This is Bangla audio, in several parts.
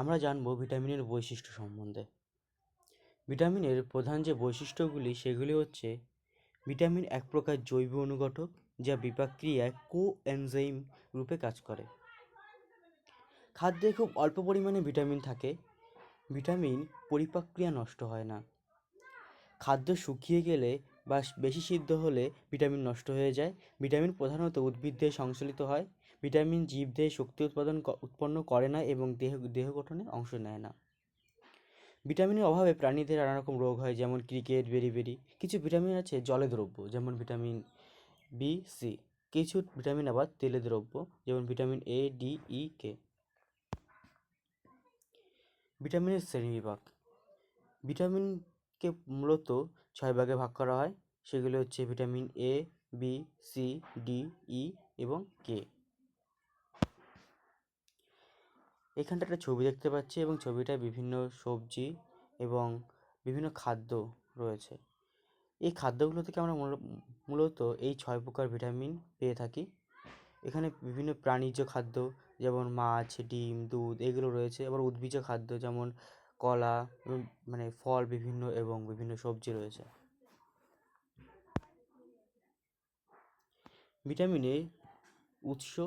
আমরা জানব ভিটামিনের বৈশিষ্ট্য সম্বন্ধে। ভিটামিনের প্রধান যে বৈশিষ্ট্যগুলি, সেগুলি হচ্ছে ভিটামিন এক প্রকার জৈব অনুঘটক যা বিপাক ক্রিয়ায় কোএনজাইম রূপে কাজ করে। খাদ্যে খুব অল্প পরিমাণে ভিটামিন থাকে, ভিটামিন পরিপাক ক্রিয়া নষ্ট হয় না। খাদ্য শুকিয়ে গেলে বা বেশি সিদ্ধ হলে ভিটামিন নষ্ট হয়ে যায়। ভিটামিন প্রধানত উদ্ভিদ দেহে সংশ্লেষিত হয়। ভিটামিন জীবদেহে শক্তি উৎপাদন উৎপন্ন করে না এবং দেহ দেহ গঠনে অংশ নেয় না। ভিটামিনের অভাবে প্রাণীদের নানা রকম রোগ হয়, যেমন ক্রিকেট বেরিবেরি কিছু ভিটামিন আছে জলে দ্রব্য, যেমন ভিটামিন বি, সি। কিছু ভিটামিন আবার তেলে দ্রব্য, যেমন ভিটামিন এ, ডি, ই, কে। ভিটামিনের শ্রেণীবিভাগ। ভিটামিনকে মূলত ছয় ভাগে ভাগ করা হয়। সেগুলো হচ্ছে vitamin A B C D E এবং কে এখানটা একটা ছবি দেখতে পাচ্ছি এবং ছবিটায় বিভিন্ন সবজি এবং বিভিন্ন খাদ্য রয়েছে। এই খাদ্যগুলো থেকে আমরা মূল- মূলত এই ছয় প্রকার ভিটামিন পেয়ে থাকি। এখানে বিভিন্ন প্রাণীজ খাদ্য, যেমন মাছ, ডিম, দুধ, এগুলো রয়েছে। আবার উদ্ভিজ্জ খাদ্য, যেমন কলা মানে ফল বিভিন্ন এবং বিভিন্ন সবজি রয়েছে। ভিটামিনের উৎস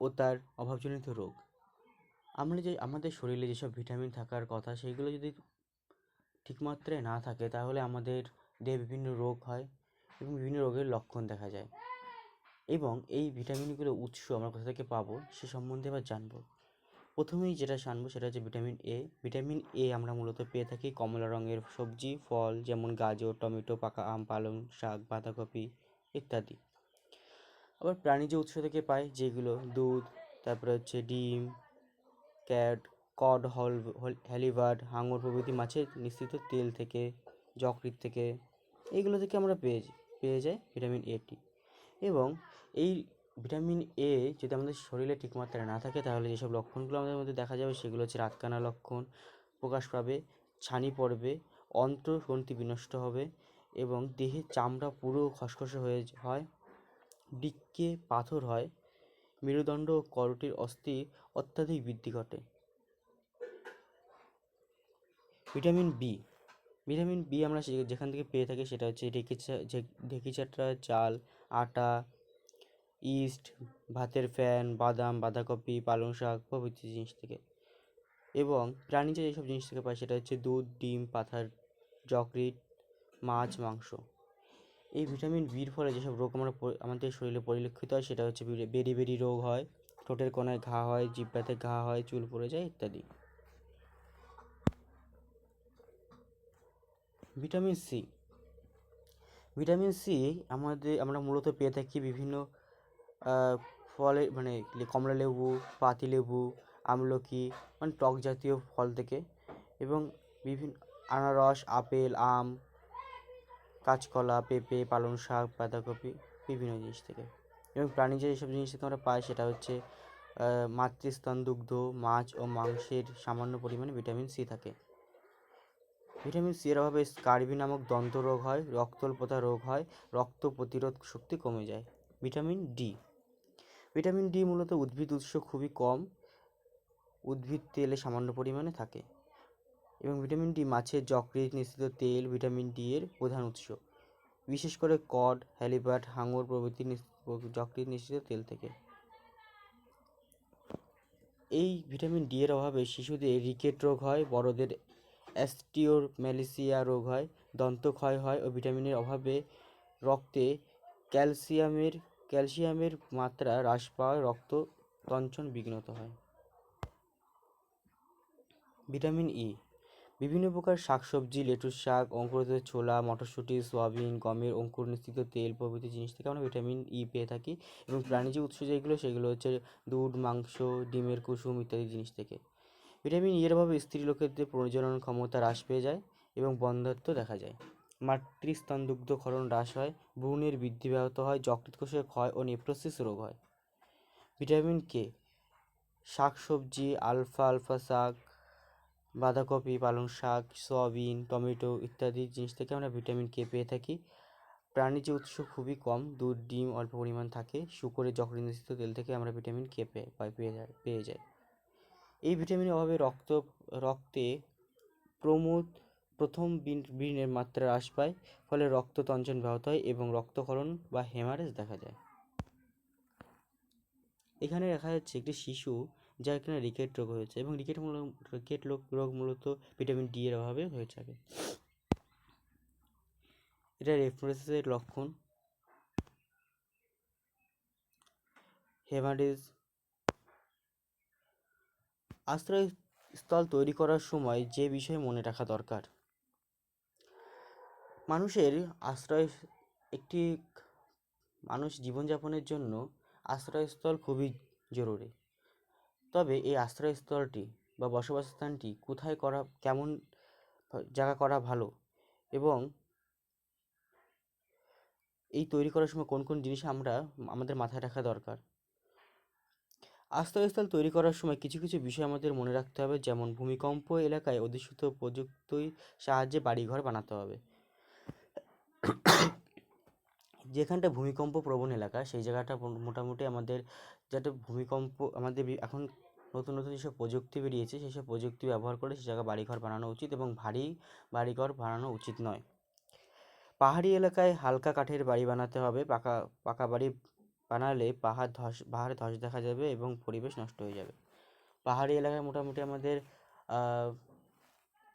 ও তার অভাবজনিত রোগ। আমরা যে, আমাদের শরীরে যেসব ভিটামিন থাকার কথা সেগুলো যদি ঠিক মাত্রায় না থাকে, তাহলে আমাদের দেহে বিভিন্ন রোগ হয় এবং বিভিন্ন রোগের লক্ষণ দেখা যায়। এবং এই ভিটামিনগুলোর উৎস আমরা কোথা থেকে পাবো, সে সম্বন্ধে এবার জানব। প্রথমেই যেটা জানব সেটা হচ্ছে ভিটামিন এ ভিটামিন এ আমরা মূলত পেয়ে থাকি কমলা রঙের সবজি, ফল, যেমন গাজর, টমেটো, পাকা আম, পালং শাক, বাঁধাকপি ইত্যাদি। আবার প্রাণীজ উৎস থেকে পাই যেগুলো দুধ, তারপরে হচ্ছে ডিম, ক্যাট, কড, হল হ্যালিভার্ড হাঙর প্রভৃতি মাছের নিঃসৃত তেল থেকে, যকৃৎ থেকে এইগুলো থেকে আমরা পেয়ে পেয়ে যাই ভিটামিন এটি এবং এই ভিটামিন এ যদি আমাদের শরীরে ঠিক মাত্রায় না থাকে, তাহলে যেসব লক্ষণগুলো আমাদের মধ্যে দেখা যাবে সেগুলো হচ্ছে রাতকানা লক্ষণ, প্রকাশ পাবে, ছানি পড়বে, অন্ত্রগ্রন্থি বিনষ্ট হবে এবং দেহের চামড়া পুরো খসখসে হয়ে হয় বৃক্কে পাথর হয়, মেরুদণ্ড ও করটির অস্থি অত্যাধিক বৃদ্ধি ঘটে। ভিটামিন বি ভিটামিন বি আমরা যেখান থেকে পেয়ে থাকি সেটা হচ্ছে ঢেকি চা- যে- ঢেকি চাল, আটা ইস্ট, ভাতের ফ্যান, বাদাম, বাঁধাকপি, পালং শাক, প্রভৃতি জিনিস থেকে। এবং প্রাণীজ যেসব জিনিস থেকে পাই সেটা হচ্ছে দুধ, ডিম, পাথার, যকৃৎ, মাছ, মাংস। এই ভিটামিন বির ফলে যেসব রোগ আমরা আমাদের শরীরে পরিলক্ষিত হয় সেটা হচ্ছে বেরি বেরি রোগ হয়, ঠোঁটের কোনায় ঘা হয় জিহ্বাতে ঘা হয়, চুল পড়ে যায় ইত্যাদি। Vitamin C. ভিটামিন সি আমাদের আমরা মূলত পেয়ে থাকি বিভিন্ন ফলে মানে কমলা লেবু পাতিলেবু আমলকি মানে টক জাতীয় ফল থেকে এবং বিভিন্ন আনারস, আপেল, আম, কাঁচকলা, পেঁপে, পালং শাক, বাঁধাকপি, বিভিন্ন জিনিস থেকে। এবং প্রাণীজ যেসব জিনিস থেকে আমরা পাই সেটা হচ্ছে মাতৃস্তন দুগ্ধ, মাছ ও মাংসের সামান্য পরিমাণে ভিটামিন সি থাকে। ভিটামিন সি এর অভাবে স্কার্বি নামক দন্ত রোগ হয়, রক্তল্পতা রোগ হয়, রক্ত প্রতিরোধ শক্তি কমে যায়। ভিটামিন ডি ভিটামিন ডি মূলত উদ্ভিদ উৎস খুবই কম। উদ্ভিদ তেলে সামান্য পরিমাণে থাকে এবং ভিটামিন ডি মাছের যকৃৎ, নিঃসৃত তেল, ভিটামিন ডি এর প্রধান উৎস। বিশেষ করে কড হ্যালিবার্ট হাঙর প্রভৃতি যকৃৎ, নিঃসৃত তেল থেকে। এই ভিটামিন ডি এর অভাবে শিশুদের রিকেট রোগ হয়, বড়দের অ্যাস্টিওর অ্যাস্টিওরম্যালিসিয়া রোগ হয় দন্ত ক্ষয় হয় ও ভিটামিনের অভাবে রক্তে ক্যালসিয়ামের ক্যালসিয়ামের মাত্রা হ্রাস পাওয়ায় রক্ত তঞ্চন বিঘ্নত হয়। ভিটামিন ই বিভিন্ন প্রকার শাকসবজি, লেটুস শাক, অঙ্কুরিত ছোলা, মটরশুঁটি, সয়াবিন, গমের অঙ্কুর নিশ্চিত তেল প্রভৃতি জিনিস থেকে আমরা ভিটামিন ই পেয়ে থাকি এবং প্রাণীজ উৎস যেগুলো, সেগুলো হচ্ছে দুধ, মাংস, ডিমের কুসুম ইত্যাদি জিনিস থেকে। ভিটামিন ই এর অভাবে স্ত্রী লোকেদের প্রজনন ক্ষমতা হ্রাস পেয়ে যায় এবং বন্ধ্যাত্ব দেখা যায়। মাতৃস্তন দুগ্ধ ক্ষরণ হ্রাস হয়, ভ্রূণের বৃদ্ধি ব্যাহত হয় যকৃৎ কোষের ক্ষয় ও নেপ্রোসিস রোগ হয়। ভিটামিন কে শাকসবজি, আলফা আলফা শাক, বাঁধাকপি, পালং শাক, সয়াবিন, টমেটো ইত্যাদি জিনিস থেকে আমরা ভিটামিন কে পেয়ে থাকি। প্রাণীজ উৎস খুবই কম, দুধ, ডিম অল্প পরিমাণ থাকে শুকরের যকৃৎ নিঃসৃত তেল থেকে আমরা ভিটামিন কে পেয়ে পেয়ে যাই পেয়ে যাই। এই ভিটামিনের অভাবে রক্ত, রক্তে প্রমোদ প্রথম বিন- বিনের মাত্রা হ্রাস পায়, ফলে রক্ত তঞ্চন ব্যাহত হয় এবং রক্তক্ষরণ বা হেমারেজ দেখা যায়। এখানে দেখা যাচ্ছে একটি শিশু যার কিনা রিকেট রোগ হয়েছে এবং রিকেট রিকেট রোগ রোগ মূলত ভিটামিন ডি এর অভাবে হয়ে থাকে। এটা রেফ্লুক্সের লক্ষণ। হেমারেজ। আশ্রয়স্থল তৈরি করার সময় যে বিষয় মনে রাখা দরকার। মানুষের আশ্রয় একটি মানুষ জীবনযাপনের জন্য আশ্রয়স্থল খুবই জরুরি। তবে এই আশ্রয়স্থলটি বা বসবাস স্থানটি কোথায় করা, কেমন জায়গা করা ভালো এবং এই তৈরি করার সময় কোন কোন জিনিস আমরা, আমাদের মাথায় রাখা দরকার। আশ্রয়স্থল তৈরি করার সময় কিছু কিছু বিষয় আমাদের মনে রাখতে হবে, যেমন ভূমিকম্প এলাকায় অধিষ্ঠিত প্রযুক্তির সাহায্যে বাড়িঘর বানাতে হবে। যেখানটা ভূমিকম্প প্রবণ এলাকা, সেই জায়গাটা মোটামুটি আমাদের যাতে ভূমিকম্প, আমাদের এখন নতুন নতুন যেসব প্রযুক্তি বেরিয়েছে, সেসব প্রযুক্তি ব্যবহার করে সে জায়গায় বাড়িঘর বানানো উচিত এবং ভারী বাড়িঘর বানানো উচিত নয়। পাহাড়ি এলাকায় হালকা কাঠের বাড়ি বানাতে হবে, পাকা পাকা বাড়ি বানালে পাহাড় ধস, পাহাড়ে ধস দেখা যাবে এবং পরিবেশ নষ্ট হয়ে যাবে। পাহাড়ি এলাকায় মোটামুটি আমাদের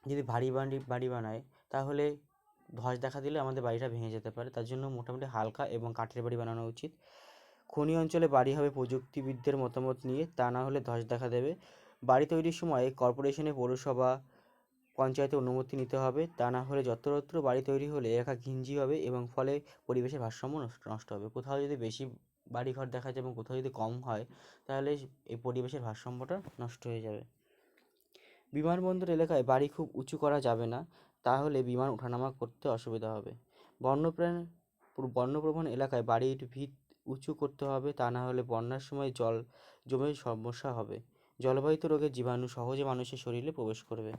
যদি ভারী বাড়ি বাড়ি বানায়, তাহলে ধস দেখা দিলে আমাদের বাড়িটা ভেঙে যেতে পারে। তার জন্য মোটামুটি হালকা এবং কাঠের বাড়ি বানানো উচিত। খনি অঞ্চলে বাড়ি হবে প্রযুক্তিবিদদের মতামত নিয়ে, তা না হলে ধস দেখা দেবে। বাড়ি তৈরির সময় কর্পোরেশনে, পৌরসভা, পঞ্চায়েতে অনুমতি নিতে হবে। তা না হলে যত্রতত্র বাড়ি তৈরি হলে এলাকা ঘিঞ্জি হবে এবং ফলে পরিবেশের ভারসাম্য নষ্ট নষ্ট হবে। কোথাও যদি বেশি বাড়িঘর দেখা যায় এবং কোথাও যদি কম হয়, তাহলে এই পরিবেশের ভারসাম্যটা নষ্ট হয়ে যাবে। বিমানবন্দর এলাকায় বাড়ি খুব উঁচু করা যাবে না। তাহলে বিমান ওঠানামা করতে অসুবিধা হবে। বন্যপ্রাণ, বন্যপ্রবণ এলাকায় বাড়ির ভিত উঁচু করতে হবে, তা না হলে বন্যার সময় জল জমে সমস্যা হবে। জলবাহিত রোগের জীবাণু সহজে মানুষের শরীরে প্রবেশ করবে।